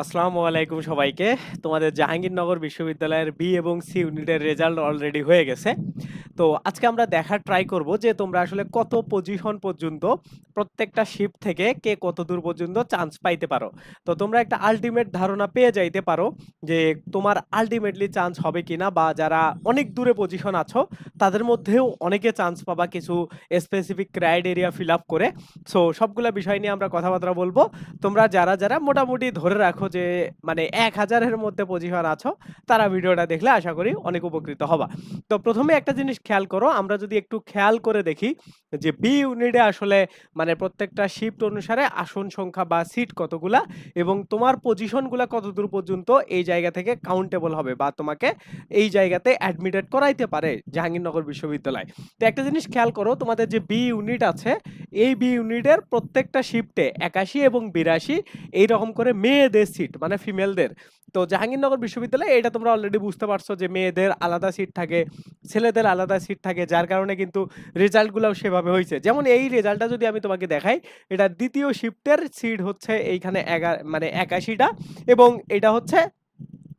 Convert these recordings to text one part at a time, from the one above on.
আসসালামু আলাইকুম সবাইকে। তোমাদের জাহাঙ্গীরনগর বিশ্ববিদ্যালয়ের বি এবং সি ইউনিটের রেজাল্ট অলরেডি হয়ে গেছে। তো আজকে আমরা দেখার ট্রাই করব যে তোমরা আসলে কত পজিশন পর্যন্ত প্রত্যেকটা শিফট থেকে কে কত দূর পর্যন্ত চান্স পাইতে পারো। তো তোমরা একটা আলটিমেট ধারণা পেয়ে যাইতে পারো যে তোমার আল্টিমেটলি চান্স হবে কিনা বা যারা অনেক দূরে পজিশন আছো তাদের মধ্যেও অনেকে চান্স পাবা কিছু স্পেসিফিক ক্রাইটেরিয়া ফিল আপ করে। সো সবগুলো বিষয় নিয়ে আমরা কথাবার্তা বলব তোমরা যারা, যারা মোটামুটি ধরে রাখো যে মানে এক হাজারের মধ্যে পজিশন আছো তারা ভিডিওটা দেখলে আশা করি অনেক উপকৃত হবা। তো প্রথমে একটা জিনিস খেয়াল করো, আমরা যদি একটু খেয়াল করে দেখি যে বি ইউনিটে আসলে মানে প্রত্যেকটা শিফট অনুসারে আসন সংখ্যা বা সিট কতগুলা এবং তোমার পজিশনগুলা কতদূর পর্যন্ত এই জায়গা থেকে কাউন্টেবল হবে বা তোমাকে এই জায়গাতে অ্যাডমিটেড করাইতে পারে জাহাঙ্গীরনগর বিশ্ববিদ্যালয়। তো একটা জিনিস খেয়াল করো তোমাদের যে বি ইউনিট আছে, এই বি ইউনিটের প্রত্যেকটা শিফটে ৮১ এবং ৮২ এইরকম করে মেয়েদের সিট মানে ফিমেলদের। তো জাহাঙ্গীরনগর বিশ্ববিদ্যালয়ে এটা তোমরা অলরেডি বুঝতে পারছ যে মেয়েদের আলাদা সিট থাকে, ছেলেদের আলাদা সিট থাকে যার কারণে কিন্তু রেজাল্টগুলোও সেভাবে হয়েছে যেমন এই রেজাল্টটা যদি আমি তোমাকে দেখাই, এটা দ্বিতীয় শিফটের সিট হচ্ছে এইখানে এগা মানে একাশিটা এবং এটা হচ্ছে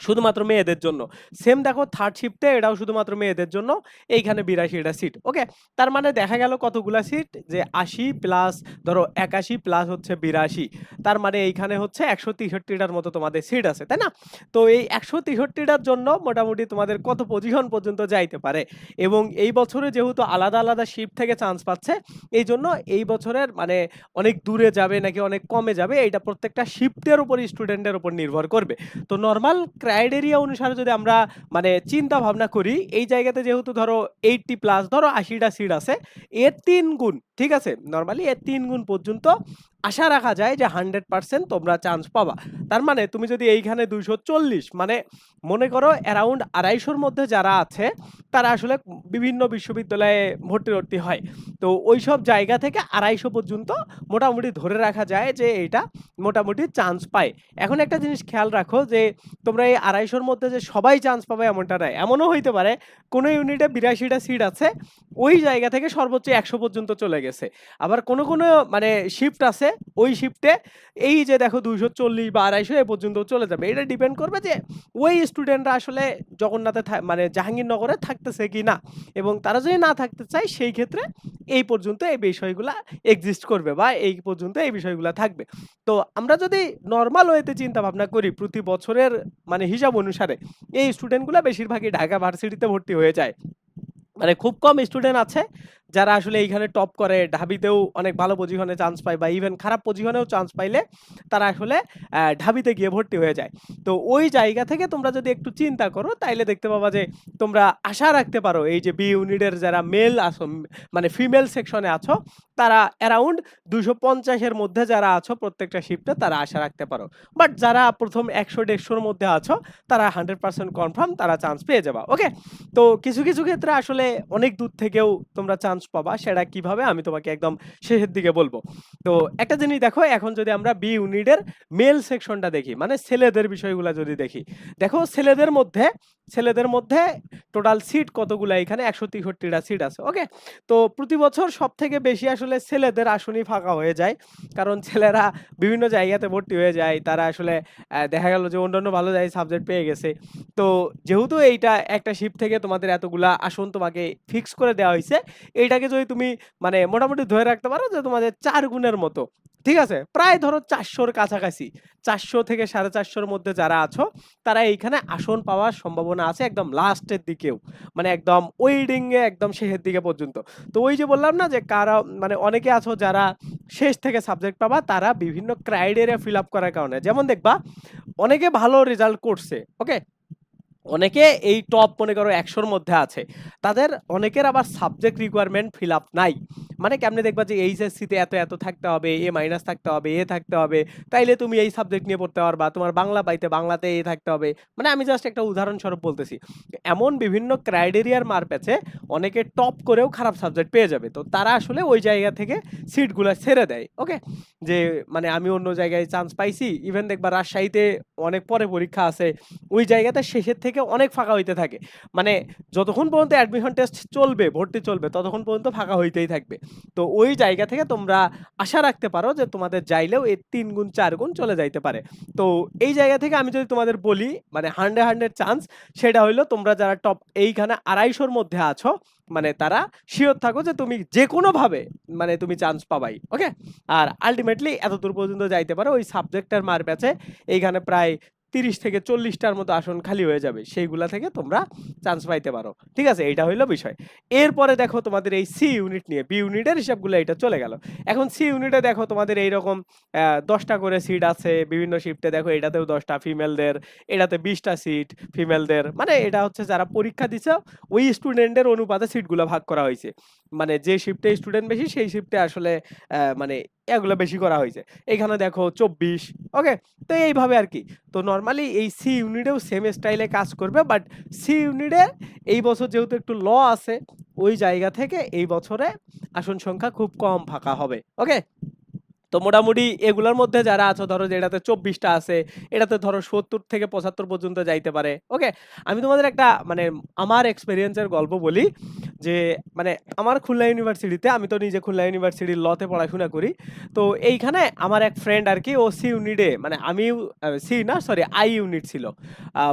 শুধুমাত্র মেয়েদের জন্য। সেম দেখো থার্ড শিফটে এটাও শুধুমাত্র মেয়েদের জন্য। এইখানে ৮২ টা সিট। ওকে? তার মানে দেখা গেল কতগুলা সিট যে ৮০ প্লাস ধরো ৮১ প্লাস হচ্ছে ৮২ তার মানে এইখানে হচ্ছে ১৬৩ টার মতো তোমাদের সিট আছে, তাই না? তো এই ১৬৩ টার জন্য মোটামুটি তোমাদের কত পজিশন পর্যন্ত যাইতে পারে এবং এই বছরে যেহেতু আলাদা, আলাদা শিফট থেকে চান্স পাচ্ছে, এই জন্য এই বছরের মানে অনেক দূরে যাবে নাকি অনেক কমে যাবে এইটা প্রত্যেকটা শিফটের উপর স্টুডেন্টের উপর নির্ভর করবে। তো নরমাল ক্রাইটেরিয়া অনুসারে যদি আমরা মানে চিন্তা ভাবনা করি, এই জায়গাতে যেহেতু ধরো 80 প্লাস ধরো আশিটা সিট আছে, এর তিন গুণ, ঠিক আছে? নর্মালি এর ৩ গুণ পর্যন্ত আশা রাখা যায় যে 100% তোমরা চান্স পাবা। তার মানে তুমি যদি এইখানে ২৪০ মানে মনে করো অ্যারাউন্ড আড়াইশোর মধ্যে যারা আছে, তারা আসলে বিভিন্ন বিশ্ববিদ্যালয়ে ভর্তি-টর্তি হয়। তো ওই সব জায়গা থেকে ২৫০ পর্যন্ত মোটামুটি ধরে রাখা যায় যে এইটা মোটামুটি চান্স পায়। এখন একটা জিনিস খেয়াল রাখো যে তোমরা এই আড়াইশোর মধ্যে যে সবাই চান্স পাবে এমনটা নয়। এমনও হইতে পারে কোনো ইউনিটে বিরাশিটা সিট আছে, ওই জায়গা থেকে সর্বোচ্চ ১০০ পর্যন্ত চলে গেছে। আবার কোন, কোন মানে শিফট আছে, ওই শিফটে এই যে দেখো ২৪০ বা ২৫০ এ পর্যন্ত চলে যাবে। এটা ডিপেন্ড করবে যে ওই স্টুডেন্টরা আসলে জগন্নাথে মানে জাহাঙ্গীরনগরে থাকতেছে কিনা এবং তারা যদি না থাকতে চায় সেই ক্ষেত্রে এই পর্যন্ত এই বিষয়গুলা এক্সিস্ট করবে বা এই পর্যন্ত এই বিষয়গুলা থাকবে। তো আমরা যদি নর্মাল ওয়েতে চিন্তা ভাবনা করি প্রতি বছরের মানে হিসাব অনুসারে এই স্টুডেন্টগুলা বেশিরভাগই ঢাকা ভার্সিটিতে ভর্তি হয়ে যায়। মানে খুব কম স্টুডেন্ট আছে যারা আসলে এইখানে টপ করে, ঢাবিতেও অনেক ভালো পজিশনে চান্স পায় বা ইভেন খারাপ পজিশনেও চান্স পাইলে তারা আসলে ঢাবিতে গিয়ে ভর্তি হয়ে যায়। তো ওই জায়গা থেকে তোমরা যদি একটু চিন্তা করো তাইলে দেখতে পাবা যে তোমরা আশা রাখতে পারো এই যে বি ইউনিটের যারা মেল আছো মানে ফিমেল সেকশনে আছো, তারা অ্যারাউন্ড দুশো পঞ্চাশের মধ্যে যারা আছো প্রত্যেকটা শিফটে তারা আশা রাখতে পারো। বাট যারা প্রথম একশো দেড়শোর মধ্যে আছো, তারা 100% কনফার্ম তারা চান্স পেয়ে যাবা। ওকে? তো কিছু, কিছু ক্ষেত্রে আসলে অনেক দূর থেকেও তোমরা চান্স পাবা। সেটা কীভাবে আমি তোমাকে একদম শেষের দিকে বলব তো একটা জিনিস দেখো এখন যদি আমরা বি ইউনিটের মেল সেকশনটা দেখি, মানে ছেলেদের বিষয়গুলা যদি দেখি। দেখো ছেলেদের মধ্যে, ছেলেদের মধ্যে টোটাল সিট কতগুলা এখানে ১৬৩ টা সিট আছে। ওকে? তো প্রতি বছর সব থেকে বেশি আসলে ছেলেদের আসনই ফাঁকা হয়ে যায়। কারণ ছেলেরা বিভিন্ন জায়গাতে ভর্তি হয়ে যায়। তারা আসলে দেখা গেল যে অন্যান্য ভালো জায়গায় সাবজেক্ট পেয়ে গেছে। তো যেহেতু এইটা একটা শিফট থেকে তোমাদের এতগুলা আসন তোমাকে ফিক্স করে দেওয়া হইছে, এইটাকে যদি তুমি মানে মোটামুটি ধরে রাখতে পারো যে তোমাদের চার গুণের মতো। ঠিক আছে? প্রায় ধরো চারশোর কাছাকাছি। ৪০০ থেকে সাড়ে চারশোর মধ্যে যারা আছো, তারা এইখানে আসন পাওয়ার সম্ভাবনা আছে একদম লাস্টের দিকেও। মানে একদম ওয়েটিং এ একদম শেষের দিকে পর্যন্ত। তো ওই যে বললাম না যে কারা মানে অনেকে আছো যারা শেষ থেকে সাবজেক্ট পাবা, তারা বিভিন্ন ক্রাইটেরিয়া ফিল আপ করার কারণে। যেমন দেখবা অনেকে ভালো রেজাল্ট করছে। ওকে? অনেকে এই টপ মনে করো একশোর মধ্যে আছে। তাদের অনেকের আবার সাবজেক্ট রিকোয়ারমেন্ট ফিল আপ নাই। মানে কেমনে দেখবা যে এইচএসসিতে এত, এত থাকতে হবে, এ মাইনাস থাকতে হবে, এ থাকতে হবে। তাইলে তুমি এই সাবজেক্ট নিয়ে পড়তে পারবা। তোমার বাংলা পাইতে বাংলাতে এ থাকতে হবে। মানে আমি জাস্ট একটা উদাহরণস্বরূপ বলতেছি। এমন বিভিন্ন ক্রাইটেরিয়ার মারপ্যাচে অনেকে টপ করেও খারাপ সাবজেক্ট পেয়ে যাবে। তো তারা আসলে ওই জায়গা থেকে সিটগুলা ছেড়ে দেয়। ওকে? যে মানে আমি অন্য জায়গায় চান্স পাইছি। ইভেন দেখবা রাজশাহীতে অনেক পরে পরীক্ষা আছে। ওই জায়গাতে শেষের থেকে অনেক ফাঁকা হইতে থাকে। মানে যতক্ষণ পর্যন্ত অ্যাডমিশন টেস্ট চলবে, ভর্তি চলবে ততক্ষণ পর্যন্ত ফাঁকা হইতেই থাকবে। তো ওই জায়গা থেকে তোমরা আশা রাখতে পারো যে তোমাদের যাইলেও এর ৩ গুণ ৪ গুণ চলে যাইতে পারে। তো এই জায়গা থেকে আমি যদি তোমাদের বলি মানে 100 100 চান্স, সেটা হইল তোমরা যারা টপ এইখানে আড়াইশোর মধ্যে আছো মানে তারা শিওর থাকো যে তুমি যেকোনোভাবে মানে তুমি চান্স পাবাই। ওকে? আর আল্টিমেটলি এতদূর পর্যন্ত যাইতে পারো, ওই সাবজেক্টের মার প্যাচে এইখানে প্রায় ৩০ থেকে চল্লিশটার মতো আসন খালি হয়ে যাবে। সেইগুলা থেকে তোমরা চান্স পাইতে পারো। ঠিক আছে? এইটা হইল বিষয়। এরপরে দেখো তোমাদের এই সি ইউনিট নিয়ে বি ইউনিটের হিসাবগুলো এটা চলে গেল। এখন সি ইউনিটে দেখো তোমাদের এইরকম দশটা করে সিট আছে। বিভিন্ন শিফটে দেখো এটাতেও দশটা ফিমেলদের, এটাতে বিশটা সিট ফিমেলদের। মানে এটা হচ্ছে যারা পরীক্ষা দিছো ওই স্টুডেন্টের অনুপাতে সিটগুলো ভাগ করা হয়েছে মানে যে শিফটে স্টুডেন্ট বেশি সেই শিফটে আসলে মানে এগুলা বেশি করা হয়েছে এখানে দেখো ২৪ ওকে? তো এইভাবে আর কি তো নর্মালি এই সি ইউনিটেও সেম স্টাইলে কাজ করবে। বাট সি ইউনিটে এই বছর যেহেতু একটু ল আছে, ওই জায়গা থেকে এই বছরে আসন সংখ্যা খুব কম ফাঁকা হবে। ওকে? তো মোটামুটি এগুলার মধ্যে যারা আছো ধরো যে এটাতে ২৪ আছে, এটাতে ধরো ৭০ থেকে ৭৫ পর্যন্ত যাইতে পারে। ওকে? আমি তোমাদের একটা মানে আমার এক্সপিরিয়েন্সের গল্প বলি। যে মানে আমার খুলনা ইউনিভার্সিটিতে আমি তো নিজে খুলনা ইউনিভার্সিটির লতে পড়াশোনা করি। তো এইখানে আমার এক ফ্রেন্ড আর কি ও সি ইউনিটে মানে আমিও আ সি না সরি আই ইউনিট ছিল।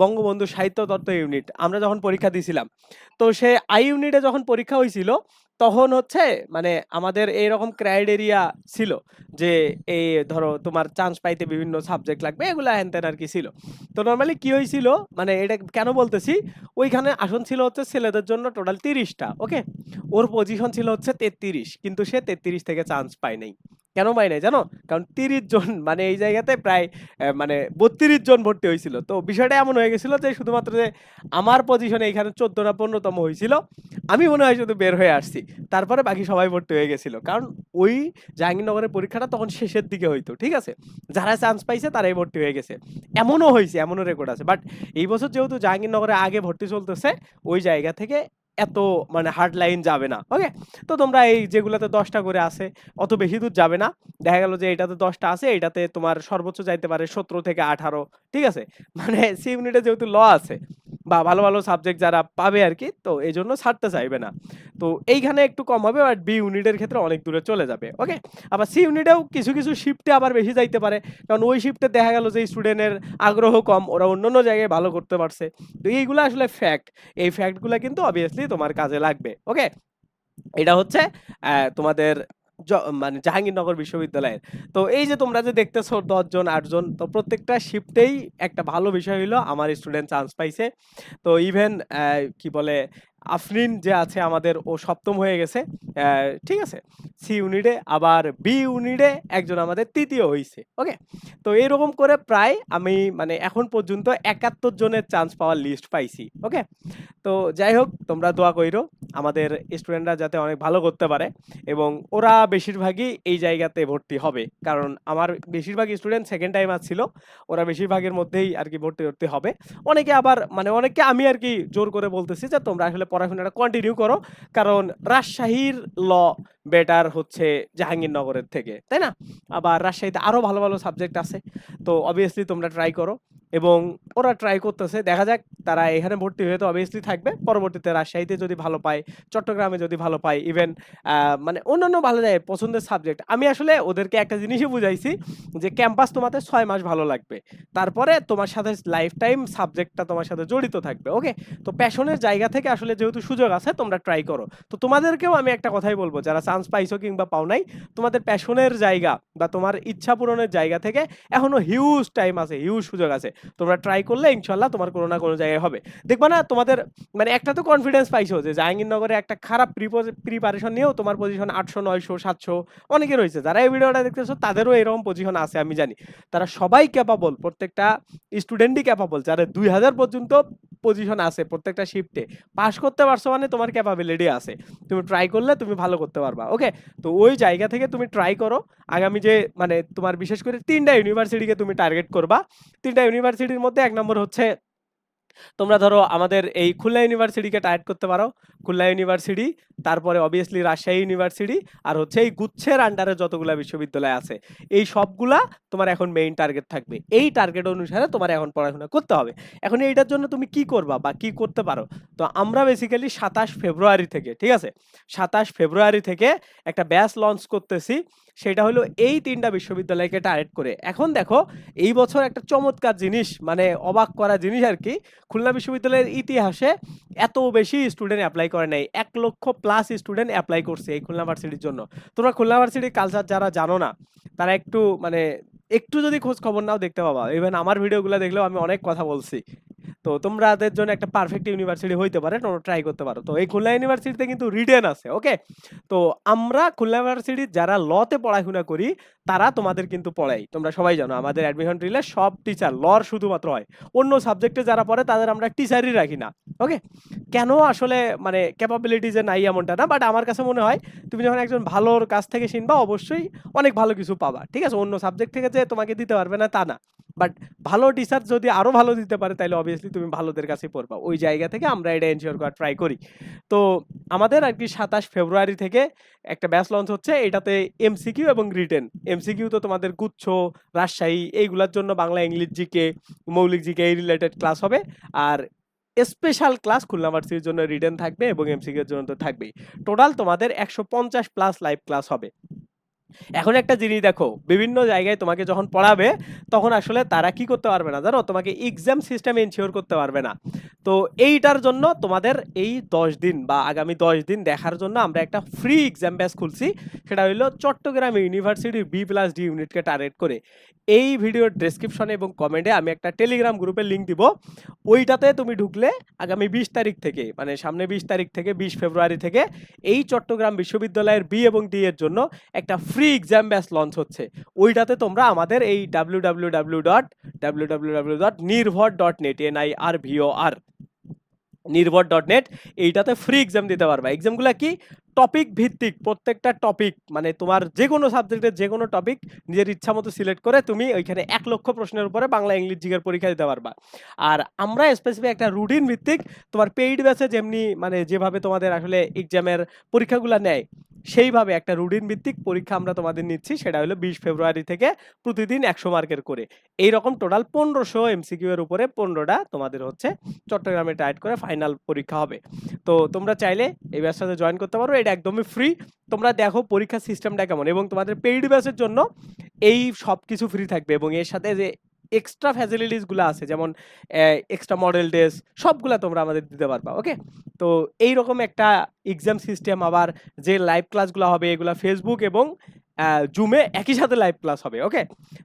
বঙ্গবন্ধু সাহিত্য তত্ত্ব ইউনিট। আমরা যখন পরীক্ষা দিয়েছিলাম তো সে আই ইউনিটে যখন পরীক্ষা হইছিল তখন হচ্ছে মানে আমাদের এইরকম ক্রাইটেরিয়া ছিল যে এই ধরো তোমার চান্স পাইতে বিভিন্ন সাবজেক্ট লাগবে, এগুলো হ্যানতেন আর কি ছিল। তো নর্মালি কী হয়েছিল মানে এটা কেন বলতেছি, ওইখানে আসন ছিল হচ্ছে ছেলেদের জন্য টোটাল তিরিশটা ওকে? ওর পজিশন ছিল হচ্ছে ৩৩ কিন্তু সে ৩৩ থেকে চান্স পায় নাই। কেন পায় নাই, জানো? কারণ ৩০ জন মানে এই জায়গাতে প্রায় মানে ৩২ জন ভর্তি হয়েছিল তো বিষয়টা এমন হয়ে গেছিল যে শুধুমাত্র যে আমার পজিশনে এখানে ১৪ না ১৫ তম হইছিল। আমি মনে হয় শুধু বের হয়ে আসছি। তারপরে বাকি সবাই ভর্তি হয়ে গেছিল। কারণ ওই জাহাঙ্গীরনগরের পরীক্ষাটা তখন শেষের দিকে হইতো। ঠিক আছে? যারা চান্স পাইছে তারাই ভর্তি হয়ে গেছে। এমনও হয়েছে এমনও রেকর্ড আছে। বাট এই বছর যেহেতু জাহাঙ্গীরনগরে আগে ভর্তি চলতেছে, ওই জায়গা থেকে এত মানে হার্ড লাইন যাবে না। ওকে? তো তোমরা এই যেগুলোতে দশটা করে আছে, অত বেশি দূর যাবে না। দেখা গেল যে এটাতে দশটা আছে, এটাতে তোমার সর্বোচ্চ যাইতে পারে ১৭ থেকে ১৮ ঠিক আছে? মানে সি ইউনিটে যেহেতু ল আছে বা ভালো, ভালো সাবজেক্ট যারা পাবে আর কি তো এই জন্য ছাড়তে চাইবে না। তো এইখানে একটু কম হবে বাট বি ইউনিটের ক্ষেত্রে অনেক দূরে চলে যাবে। ওকে? আবার সি ইউনিটেও কিছু, কিছু শিফটে আবার বেশি যাইতে পারে। কারণ ওই শিফটে দেখা গেল যে স্টুডেন্টের আগ্রহ কম ওরা অন্য অন্য জায়গায় ভালো করতে পারছে। তো এইগুলো আসলে ফ্যাক্ট। এই ফ্যাক্টগুলো কিন্তু অবভিয়াসলি তোমার কাজে লাগবে। ওকে? এটা হচ্ছে তোমাদের মানে জাহাঙ্গীরনগর বিশ্ববিদ্যালয়ের। তো এই যে তোমরা যে দেখতেছো দশজন, আটজন, তো প্রত্যেকটা শিফটেই একটা ভালো বিষয় হইল, আমার স্টুডেন্ট চান্স পাইছে। তো ইভেন কি বলে আফরিন যে আছে আমাদের, ও সপ্তম হয়ে গেছে। ঠিক আছে? সি ইউনিটে আবার বি ইউনিটে একজন আমাদের তৃতীয় হয়েছে ওকে? তো এরকম করে প্রায় আমি মানে এখন পর্যন্ত ৭১ জনের চান্স পাওয়ার লিস্ট পাইছি। ওকে? তো যাই হোক, তোমরা দোয়া কইরো, আমাদের স্টুডেন্টরা যাতে অনেক ভালো করতে পারে, এবং ওরা বেশিরভাগই এই জায়গাতে ভর্তি হবে। কারণ আমার বেশিরভাগ স্টুডেন্ট সেকেন্ড টাইম আসছিল। ওরা বেশিরভাগের মধ্যেই আর কি ভর্তি টর্তি হবে। অনেকে আবার মানে অনেককে আমি আর কি জোর করে বলতেছি যে তোমরা আসলে পড়াশোনাটা কন্টিনিউ করো। কারণ রাজশাহীর ল বেটার হচ্ছে জাহাঙ্গীরনগরের থেকে। তাই না? আবার রাজশাহীতে আরও ভালো, ভালো সাবজেক্ট আছে। তো অবভিয়াসলি তোমরা ট্রাই করো এবং ওরা ট্রাই করতেছে। দেখা যাক তারা এখানে ভর্তি হয়ে তো অবভিয়াসলি থাকবে। পরবর্তীতে রাজশাহীতে যদি ভালো পায়, চট্টগ্রামে যদি ভালো পায়, ইভেন মানে অন্যান্য ভালো জায়গায় পছন্দের সাবজেক্ট। আমি আসলে ওদেরকে একটা জিনিসই বুঝাইছি যে ক্যাম্পাস তোমাদের ছয় মাস ভালো লাগবে। তারপরে তোমার সাথে লাইফ টাইম সাবজেক্টটা তোমার সাথে জড়িত থাকবে। ওকে? তো প্যাশনের জায়গা থেকে আসলে যেহেতু সুযোগ আছে তোমরা ট্রাই করো। তো তোমাদেরকেও আমি একটা কথাই বলব যারা চান্স পাইছো কিংবা পাও নাই, তোমাদের প্যাশনের জায়গা বা তোমার ইচ্ছা পূরণের জায়গা থেকে এখনও হিউজ টাইম আছে, হিউজ সুযোগ আছে। তোমরা ট্রাই করলে ইনশাল্লাহ তোমার কোনো না কোনো জায়গায় হবে। দেখবে না, তোমাদের মানে একটা তো কনফিডেন্স পাইছো যে জাহাঙ্গীরনগরে একটা খারাপ প্রিপো প্রিপারেশন নিয়েও তোমার পজিশন আটশো, নয়শো, সাতশো অনেকে রয়েছে যারা এই ভিডিওটা দেখতেছো, তাদেরও এরকম পজিশন আছে, আমি জানি। তারা সবাই ক্যাপাবল প্রত্যেকটা স্টুডেন্টই ক্যাপাবল। যারা দুই হাজার পর্যন্ত পজিশন আছে প্রত্যেকটা শিফটে। পাস করতে পারছ মানে তোমার ক্যাপাবিলিটি আছে। তুমি ট্রাই করলে তুমি ভালো করতে পারবা। ওকে? তো ওই জায়গা থেকে তুমি ট্রাই করো। আগামী যে মানে তোমার বিশেষ করে তিনটা ইউনিভার্সিটিকে তুমি টার্গেট করবা। তিনটা ইউনিভার্সিটির মধ্যে এক নম্বর হচ্ছে তোমরা ধরো আমাদের এই খুলনা ইউনিভার্সিটিকে টার্গেট করতে পারো। খুলনা ইউনিভার্সিটি তারপরে অবভিয়াসলি রাজশাহী ইউনিভার্সিটি আর হচ্ছে এই গুচ্ছের আন্ডারে যতগুলা বিশ্ববিদ্যালয় আছে। এই সবগুলা তোমার এখন মেইন টার্গেট থাকবে। এই টার্গেট অনুসারে তোমার এখন পড়াশোনা করতে হবে। এখন এইটার জন্য তুমি কি করবা বা কি করতে পারো? তো আমরা বেসিক্যালি সাতাশ ফেব্রুয়ারি থেকে, ঠিক আছে? সাতাশ ফেব্রুয়ারি থেকে একটা ব্যাচ লঞ্চ করতেছি। সেটা হলো এই তিনটা বিশ্ববিদ্যালয়কে টার্গেট করে। এখন দেখো, এই বছর একটা চমৎকার জিনিস মানে অবাক করা জিনিস আর কি, খুলনা বিশ্ববিদ্যালয়ের ইতিহাসে এত বেশি স্টুডেন্ট অ্যাপ্লাই করে নাই। এক লক্ষ প্লাস স্টুডেন্ট অ্যাপ্লাই করছে এই খুলনা ভার্সিটির জন্য। তোমরা খুলনা ভার্সিটির কালচার যারা জানো না, তারা একটু মানে একটু যদি খোঁজ খবর নাও দেখতে পাবা। ইভেন আমার ভিডিওগুলো দেখলেও আমি অনেক কথা বলছি। তো তোমাদের জন্য একটা পারফেক্ট ইউনিভার্সিটি হইতে পারে, তোমরা ট্রাই করতে পারো। তো এই খুলনা ইউনিভার্সিটিতে কিন্তু রিটেন আছে ওকে তো আমরা খুলনা ইউনিভার্সিটির যারা লতে পড়াশোনা করি, তারা তোমাদের কিন্তু পড়াই। তোমরা সবাই জানো, আমাদের অ্যাডমিশন রিলে সব টিচার লর শুধুমাত্র হয়। অন্য সাবজেক্টে যারা পড়ে, তাদের আমরা টিচারই রাখি না ওকে কেন আসলে মানে ক্যাপাবিলিটি যে নাই এমনটা না বাট আমার কাছে মনে হয়, তুমি যখন একজন ভালোর কাছ থেকে শিনবা অবশ্যই অনেক ভালো কিছু পাবা, ঠিক আছে? অন্য সাবজেক্ট থেকে যে তোমাকে দিতে পারবে না, তা না। বাট ভালো টিচার যদি আরও ভালো দিতে পারে তাহলে অবভিয়াসলি তুমি ভালোদের কাছে পড়বা। ওই জায়গা থেকে আমরা এটা এনশিওর করার ট্রাই করি। তো আমাদের আর কি সাতাশ ফেব্রুয়ারি থেকে একটা ব্যাচ লঞ্চ হচ্ছে, এটাতে এমসিকিউ এবং রিটেন এমসিকিউ তো তোমাদের গুচ্ছ, রাজশাহী, এইগুলোর জন্য বাংলা, ইংলিশ জিকে মৌলিক জিকে এই রিলেটেড ক্লাস হবে। আর স্পেশাল ক্লাস খুলনা ভার্সিটির জন্য রিটেন থাকবে এবং এমসিকিউ এর জন্য তো থাকবেই। টোটাল তোমাদের একশো পঞ্চাশ প্লাস লাইভ ক্লাস হবে। এখন একটা জিনিস দেখো, বিভিন্ন জায়গায় তোমাকে যখন পড়াবে, তখন আসলে তারা কি করতে পারবে না, জানো? তোমাকে এক্সাম সিস্টেম এনশিওর করতে পারবে না। তো এইটার জন্য তোমাদের এই দশ দিন বা আগামী দশ দিন দেখার জন্য আমরা একটা ফ্রি এক্সাম ব্যাচ খুলছি। সেটা হলো চট্টগ্রাম ইউনিভার্সিটির বি প্লাস ডি ইউনিটকে টার্গেট করে। এই ভিডিওর ডেসক্রিপশনে এবং কমেন্টে আমি একটা টেলিগ্রাম গ্রুপের লিঙ্ক দিব। ওইটাতে তুমি ঢুকলে আগামী বিশ তারিখ থেকে মানে সামনে বিশ তারিখ থেকে, বিশ ফেব্রুয়ারি থেকে এই চট্টগ্রাম বিশ্ববিদ্যালয়ের বি এবং ডি এর জন্য একটা ফ্রি এক্সাম ব্যাচ লঞ্চ হচ্ছে। ওইটাতে তোমরা আমাদের এই W W W dot W W W dot Nirbhor dot net N I R ভিও R Nirbhor dot net এইটাতে ফ্রি এক্সাম দিতে পারবা। এক্সামগুলো কি? টপিক ভিত্তিক, প্রত্যেকটা টপিক মানে তোমার যে কোনো সাবজেক্টের যে কোনো টপিক নিজের ইচ্ছা মতো সিলেক্ট করে তুমি ওইখানে এক লক্ষ প্রশ্নের উপরে বাংলা ইংলিশ জিগের পরীক্ষা দিতে পারবা। আর আমরা স্পেসিফিক একটা রুটিন ভিত্তিক তোমার পেইড ব্যাচে যেমনি মানে যেভাবে তোমাদের আসলে এক্সামের পরীক্ষাগুলো নেয়, সেইভাবে একটা রুটিন ভিত্তিক পরীক্ষা আমরা তোমাদের নিচ্ছি, সেটা হলো বিশ ফেব্রুয়ারি থেকে প্রতিদিন একশো মার্কের করে। এই রকম টোটাল পনেরোশো এমসিকিউ এর উপরে পনেরোটা তোমাদের হচ্ছে চট্টগ্রামে টাইট করে ফাইনাল পরীক্ষা হবে। তো তোমরা চাইলে এই ব্যাচটাতে জয়েন করতে পারো, এটা একদমই ফ্রি তোমরা দেখো পরীক্ষার সিস্টেমটা কেমন এবং তোমাদের পেইড ব্যাচের জন্য এই সব কিছু ফ্রি থাকবে এবং এর সাথে যে এক্সট্রা ফ্যাসিলিটিসগুলো আছে, যেমন এক্সট্রা মডেল টেস্ট সবগুলা তোমরা আমাদের দিতে পারবা ওকে তো এই রকম একটা এক্সাম সিস্টেম আবার যে লাইভ ক্লাসগুলো হবে, এগুলা ফেসবুক এবং জুমে একই সাথে লাইভ ক্লাস হবে ওকে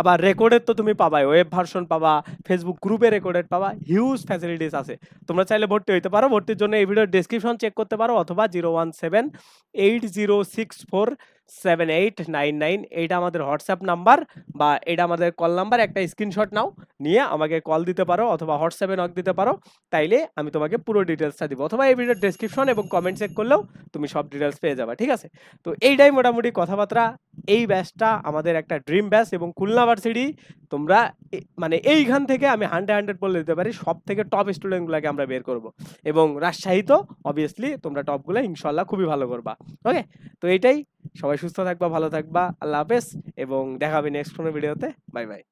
আবার রেকর্ডের তো তুমি পাবাই ওয়েব ভার্সন পাবা ফেসবুক গ্রুপে রেকর্ডেড পাবা হিউজ ফ্যাসিলিটিস আছে। তোমরা চাইলে ভর্তি হইতে পারো, ভর্তির জন্য এই ভিডিওর ডেসক্রিপশন চেক করতে পারো, অথবা zero one seven eight zero six four seven eight nine nine এইটা আমাদের হোয়াটসঅ্যাপ নাম্বার বা এটা আমাদের কল নাম্বার একটা স্ক্রিনশট নাও, নিয়ে আমাকে কল দিতে পারো অথবা হোয়াটসঅ্যাপে নক দিতে পারো, তাইলে আমি তোমাকে পুরো ডিটেলসটা দিব। অথবা এই ভিডিওর ডেসক্রিপশন এবং কমেন্ট চেক করলেও তুমি সব ডিটেলস পেয়ে যাবে, ঠিক আছে? তো এইটাই মোটামুটি কথাবার্তা, এই ব্যাচটা আমাদের একটা ড্রিম ব্যাচ এবং খুলনা ভার্সিটি তোমরা মানে এইখান থেকে আমি হান্ড্রেড হান্ড্রেড বলে দিতে পারি, সব থেকে টপ স্টুডেন্টগুলোকে আমরা বের করব। এবং রাজশাহী তো অবভিয়াসলি তোমরা টপগুলো ইনশাল্লাহ খুবই ভালো করবা। ওকে তো এটাই, সবাই সুস্থ থাকবা, ভালো থাকবা, আল্লাহ হাফেজ, এবং দেখা হবে নেক্সট কোনো ভিডিওতে বাই বাই